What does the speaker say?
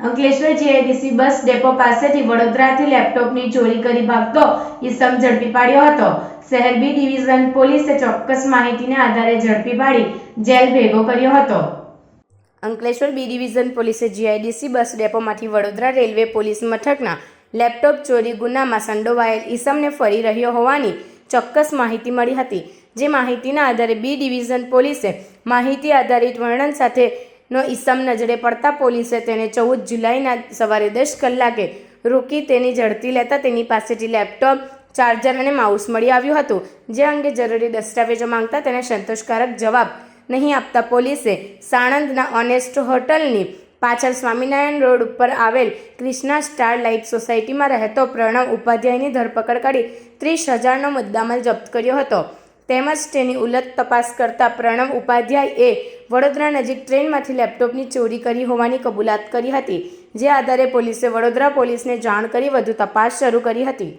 Ankleshwar GIDC bus depot પાસેથી વડોદરાથી લેપટોપની ચોરી કરી ભાગતો ઈસમ ઝડપી પાડ્યો હતો. શહેર બી ડિવિઝન પોલીસે ચોક્કસ માહિતીને આધારે ઝડપી પાડી જેલ ભેગો કર્યો હતો. અંકલેશ્વર બી ડિવિઝન પોલીસે જીઆઈડીસી બસ ડેપોમાંથી વડોદરા રેલવે પોલીસ મથકના લેપટોપ ચોરી ગુનામાં સંડોવાયેલ ઈસમને ફરી રહ્યો હોવાની ચોક્કસ માહિતી મળી હતી. જે માહિતીના આધારે બી ડિવિઝન પોલીસે માહિતી આધારિત વર્ણન સાથેનો ઈસમ નજરે પડતા પોલીસે તેને ચૌદ જુલાઈના સવારે દસ કલાકે રોકી તેની ઝડપી લેતા તેની પાસેથી લેપટોપ, ચાર્જર અને માઉસ મળી આવ્યું હતું. જે અંગે જરૂરી દસ્તાવેજો માંગતા તેને સંતોષકારક જવાબ નહીં આપતા પોલીસે સાણંદના ઓનેસ્ટ હોટલની પાછળ સ્વામિનારાયણ રોડ ઉપર આવેલ ક્રિષ્ના સ્ટાર લાઇટ સોસાયટીમાં રહેતો પ્રણવ ઉપાધ્યાયની ધરપકડ કરી ત્રીસ હજારનો મુદ્દામાલ જપ્ત કર્યો હતો. તેમજ તેની ઉલટ તપાસ કરતા પ્રણવ ઉપાધ્યાયે વડોદરા નજીક ટ્રેનમાંથી લેપટોપની ચોરી કરી હોવાની કબૂલાત કરી હતી, જે આધારે પોલીસે વડોદરા પોલીસને જાણ કરી વધુ તપાસ શરૂ કરી હતી.